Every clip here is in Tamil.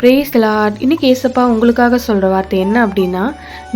பிரேஸ் லார்ட் இன்னைக்கு ஏசப்பா உங்களுக்காக சொல்கிற வார்த்தை என்ன அப்படின்னா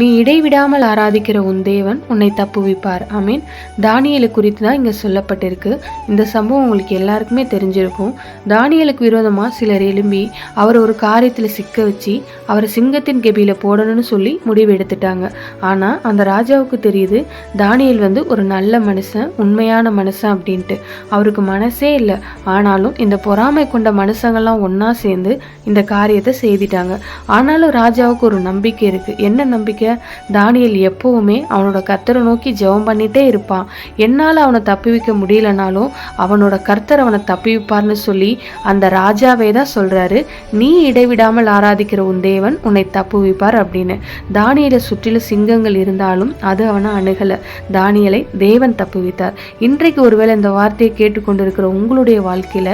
நீ இடைவிடாமல் ஆராதிக்கிற உன் தேவன் உன்னை தப்புவிப்பார். ஐ மீன் தானியலை குறித்து தான் இங்கே சொல்லப்பட்டிருக்கு. இந்த சம்பவம் உங்களுக்கு எல்லாருக்குமே தெரிஞ்சிருக்கும். தானியலுக்கு விரோதமாக சிலர் எழும்பி அவர் ஒரு காரியத்தில் சிக்க வச்சு அவரை சிங்கத்தின் கெபியில் போடணும்னு சொல்லி முடிவு எடுத்துட்டாங்க. ஆனால் அந்த ராஜாவுக்கு தெரியுது தானியல் வந்து ஒரு நல்ல மனுஷன் உண்மையான மனுஷன் அப்படின்ட்டு. அவருக்கு மனசே இல்லை. ஆனாலும் இந்த பொறாமை கொண்ட மனுஷங்கள்லாம் ஒன்றா சேர்ந்து இந்த காரியத்தை செய்திட்டாங்க. ஆனாலும் ராஜாவுக்கு ஒரு நம்பிக்கை இருக்கு. என்ன நம்பிக்கை? தானியல் எப்பவுமே அவனோட கர்த்தரை நோக்கி ஜெபம் பண்ணிட்டே இருப்பான். என்னால் அவனை தப்பிவிக்க முடியலனாலும் அவனோட கர்த்தர் அவனை தப்பிவிப்பார்னு சொல்லி அந்த ராஜாவே தான் சொல்றாரு. நீ இடைவிடாமல் ஆராதிக்கிற உன் தேவன் உன்னை தப்புவிப்பார் அப்படின்னு. தானியலை சுற்றிலும் சிங்கங்கள் இருந்தாலும் அது அவனை அணுகலை. தானியலை தேவன் தப்புவித்தார் இன்றைக்கு ஒருவேளை இந்த வார்த்தையை கேட்டுக்கொண்டிருக்கிற உங்களுடைய வாழ்க்கையில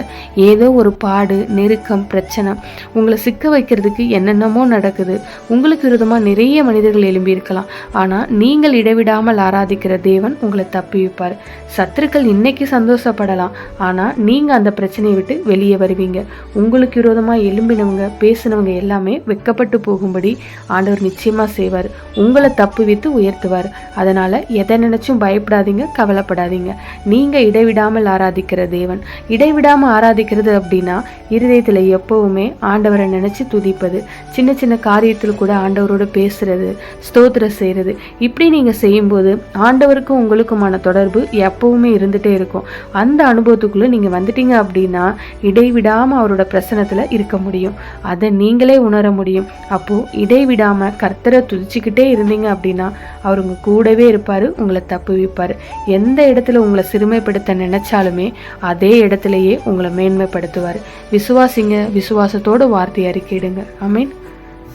ஏதோ ஒரு பாடு நெருக்கம் பிரச்சனை உங்களை சிக்க வைக்கிறதுக்கு என்னென்னமோ நடக்குது. உங்களுக்கு விரோதமாக நிறைய மனிதர்கள் எழும்பி இருக்கலாம். ஆனால் நீங்கள் இடைவிடாமல் ஆராதிக்கிற தேவன் உங்களை தப்பி வைப்பார். சத்துருக்கள் இன்னைக்கு சந்தோஷப்படலாம். ஆனால் நீங்கள் அந்த பிரச்சனையை விட்டு வெளியே வருவீங்க. உங்களுக்கு விரோதமாக எழும்பினவங்க பேசினவங்க எல்லாமே வெக்கப்பட்டு போகும்படி ஆண்டவர் நிச்சயமாக செய்வார். உங்களை தப்பு வைத்து உயர்த்துவார். அதனால் எதை நினைச்சும் பயப்படாதீங்க கவலைப்படாதீங்க. நீங்கள் இடைவிடாமல் ஆராதிக்கிற தேவன். இடைவிடாமல் ஆராதிக்கிறது அப்படின்னா இருதயத்தில் எப்போவுமே ஆண்டவரை நினச்சி துதிப்பது. சின்ன சின்ன காரியத்தில் கூட ஆண்டவரோட பேசுறது ஸ்தோத்திரம் செய்கிறது இப்படி நீங்கள் செய்யும்போது ஆண்டவருக்கும் உங்களுக்குமான தொடர்பு எப்பவுமே இருந்துகிட்டே இருக்கும். அந்த அனுபவத்துக்குள்ளே நீங்கள் வந்துட்டீங்க அப்படின்னா இடைவிடாமல் அவரோட பிரசனத்தில் இருக்க முடியும். அதை நீங்களே உணர முடியும். அப்போது இடைவிடாமல் கர்த்தரை துதிச்சுக்கிட்டே இருந்தீங்க அப்படின்னா அவருங்க கூடவே இருப்பார் உங்களை தப்பு வைப்பார் எந்த இடத்துல உங்களை சிறுமைப்படுத்த நினச்சாலுமே அதே இடத்துலையே உங்களை மேன்மைப்படுத்துவார். விசுவாசிங்க விசுவாசத்தோட வார்த்தை அறிக்கையிடுங்க. I mean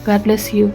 God bless you